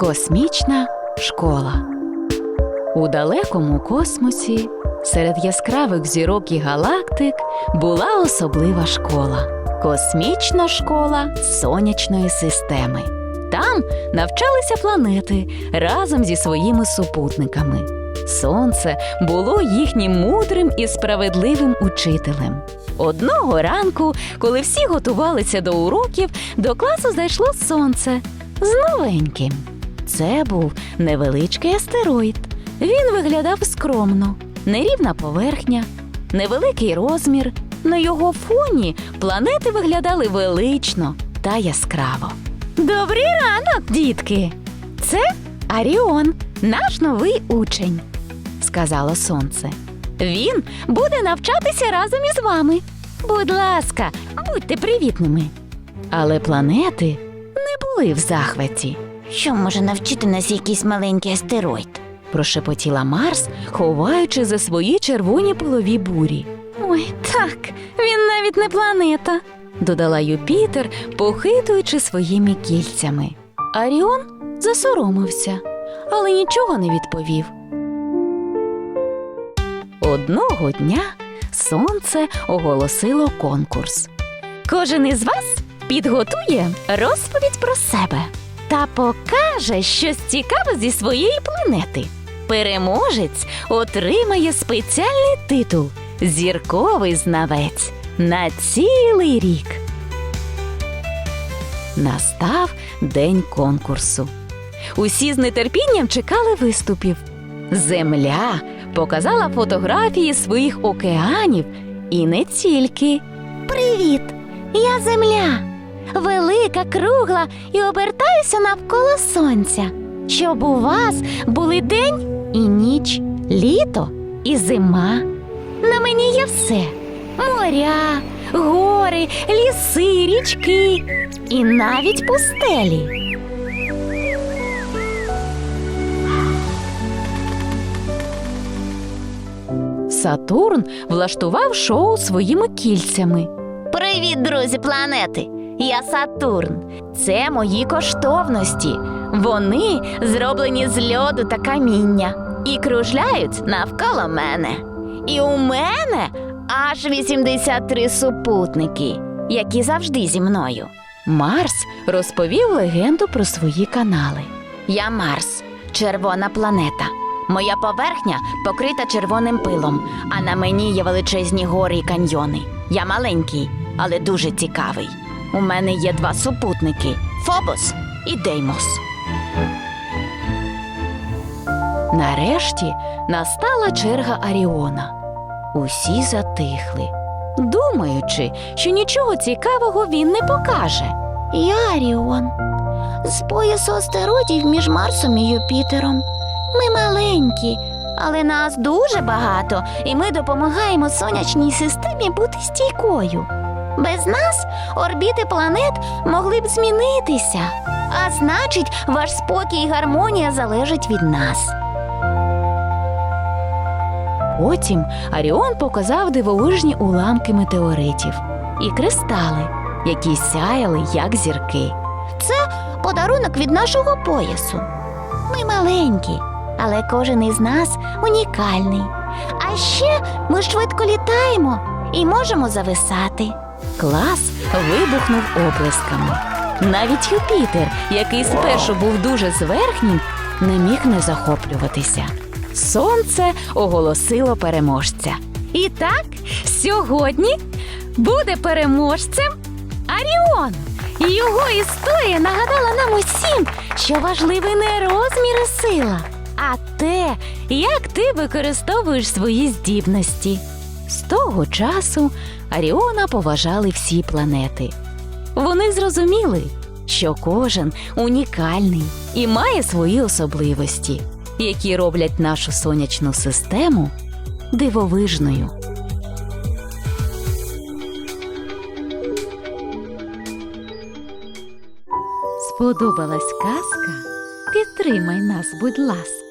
Космічна школа. У далекому космосі, серед яскравих зірок і галактик, була особлива школа космічна школа сонячної системи. Там навчалися планети разом зі своїми супутниками. Сонце було їхнім мудрим і справедливим учителем. Одного ранку, коли всі готувалися до уроків, до класу зайшло сонце з новеньким. Це був невеличкий астероїд. Він виглядав скромно, нерівна поверхня, невеликий розмір. На його фоні планети виглядали велично та яскраво. Добрий ранок, дітки! Це Аріон, наш новий учень, сказало сонце. Він буде навчатися разом із вами. Будь ласка, будьте привітними. Але планети не були в захваті. Що може навчити нас якийсь маленький астероїд? прошепотіла Марс, ховаючи за свої червоні полові бурі. Ой, так, він навіть не планета, додала Юпітер, похитуючи своїми кільцями. Аріон засоромився, але нічого не відповів. Одного дня сонце оголосило конкурс. Кожен із вас підготує розповідь про себе та покаже щось цікаве зі своєї планети. Переможець отримає спеціальний титул Зірковий знавець на цілий рік. Настав день конкурсу. Усі з нетерпінням чекали виступів. Земля показала фотографії своїх океанів і не тільки. Привіт! Я земля. Велика, кругла і обертаюся навколо сонця. Щоб у вас були день і ніч, літо і зима. На мені є все: моря, гори, ліси, річки і навіть пустелі. Сатурн влаштував шоу своїми кільцями. Привіт, друзі планети! Я Сатурн. Це мої коштовності. Вони зроблені з льоду та каміння і кружляють навколо мене. І у мене аж 83 супутники, які завжди зі мною. Марс розповів легенду про свої канали. Я Марс, червона планета. Моя поверхня покрита червоним пилом, а на мені є величезні гори і каньйони. Я маленький, але дуже цікавий. У мене є два супутники Фобос і Деймос. Нарешті настала черга Аріона. Усі затихли, думаючи, що нічого цікавого він не покаже. Я Аріон. З поясу астероїдів між Марсом і Юпітером. Ми маленькі, але нас дуже багато, і ми допомагаємо сонячній системі бути стійкою. Без нас орбіти планет могли б змінитися. А значить, ваш спокій і гармонія залежать від нас. Потім Аріон показав дивовижні уламки метеоритів і кристали, які сяяли як зірки. Це Подарунок від нашого поясу. Ми маленькі, але кожен із нас унікальний. А ще ми швидко літаємо і можемо зависати. Клас вибухнув оплесками. Навіть Юпітер, який спершу був дуже зверхнім, не міг не захоплюватися. Сонце оголосило переможця. І так, сьогодні буде переможцем Аріон. І його історія нагадала нам усім, що важливий не розмір і сила, а те, як ти використовуєш свої здібності. З того часу Аріона поважали всі планети. Вони зрозуміли, що кожен унікальний і має свої особливості, які роблять нашу сонячну систему дивовижною. Сподобалась казка? Підтримай нас, будь ласка.